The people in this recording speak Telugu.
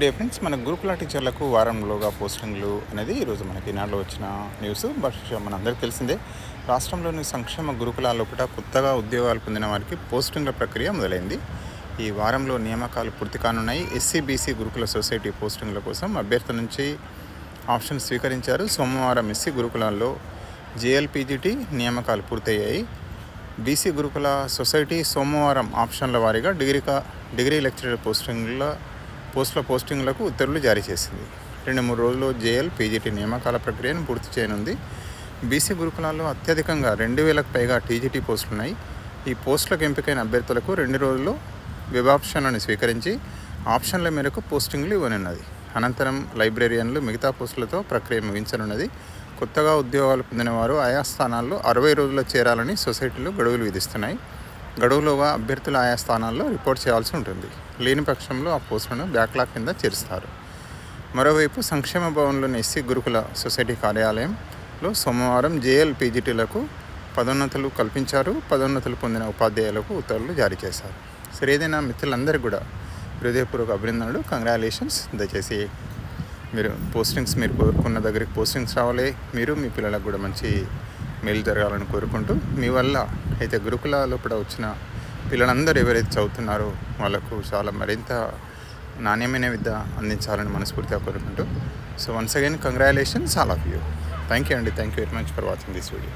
డే ఫ్రెండ్స్ మన గురుకుల టీచర్లకు వారంలోగా పోస్టింగ్లు అనేది ఈరోజు మనకి ఈనాడులో వచ్చిన న్యూస్ బట్ మనందరికీ తెలిసిందే. రాష్ట్రంలోని సంక్షేమ గురుకులాల్లో కూడా కొత్తగా ఉద్యోగాలు పొందిన వారికి పోస్టింగ్ల ప్రక్రియ మొదలైంది. ఈ వారంలో నియామకాలు పూర్తి కానున్నాయి. ఎస్సీ బీసీ గురుకుల సొసైటీ పోస్టింగ్ల కోసం అభ్యర్థుల నుంచి ఆప్షన్ స్వీకరించారు. సోమవారం ఎస్సీ గురుకులాల్లో జేఎల్పీజీటీ నియామకాలు పూర్తయ్యాయి. బీసీ గురుకుల సొసైటీ సోమవారం ఆప్షన్ల వారీగా డిగ్రీ కా డిగ్రీ లెక్చరర్ పోస్టింగ్ల పోస్టుల పోస్టింగ్లకు ఉత్తర్వులు జారీ చేసింది. రెండు మూడు రోజుల్లో జేఎల్ పీజీటీ నియామకాల ప్రక్రియను పూర్తి చేయనుంది. బీసీ గురుకులాల్లో అత్యధికంగా రెండు వేలకు పైగా టీజీటీ పోస్టులు ఉన్నాయి ఈ పోస్టులకు ఎంపికైన అభ్యర్థులకు రెండు రోజుల్లో విభాప్షన్లను స్వీకరించి ఆప్షన్ల మేరకు పోస్టింగ్లు ఇవ్వనున్నది. అనంతరం లైబ్రేరియన్లు మిగతా పోస్టులతో ప్రక్రియ ముగించనున్నది. కొత్తగా ఉద్యోగాలు పొందిన వారు ఆయా స్థానాల్లో అరవై రోజుల్లో చేరాలని సొసైటీలు గడువులు విధిస్తున్నాయి. గడువులోగా అభ్యర్థులు ఆయా స్థానాల్లో రిపోర్ట్ చేయాల్సి ఉంటుంది. లేని పక్షంలో ఆ పోస్టులను బ్యాక్లాగ్ కింద చేరుస్తారు. మరోవైపు సంక్షేమ భవన్లోని ఎస్సీ గురుకుల సొసైటీ కార్యాలయంలో సోమవారం జేఎల్ పీజీటీలకు పదోన్నతులు కల్పించారు. పదోన్నతులు పొందిన ఉపాధ్యాయులకు ఉత్తర్వులు జారీ చేశారు. సరే ఏదైనా మిత్రులందరికీ కూడా హృదయపూర్వక అభినందనలు కంగ్రాచులేషన్స్ దయచేసి. మీరు పోస్టింగ్స్ మీరు కోరుకున్న దగ్గరికి పోస్టింగ్స్ రావాలి. మీరు మీ పిల్లలకు కూడా మంచి మేలు జరగాలని కోరుకుంటూ మీ వల్ల అయితే గురుకుల లోపల వచ్చిన పిల్లలందరూ ఎవరైతే చదువుతున్నారో వాళ్ళకు చాలా మరింత నాణ్యమైన విద్య అందించాలని మనస్ఫూర్తిగా కోరుకుంటూ. So once again congratulations all of you thank you అండి thank you very much for watching this video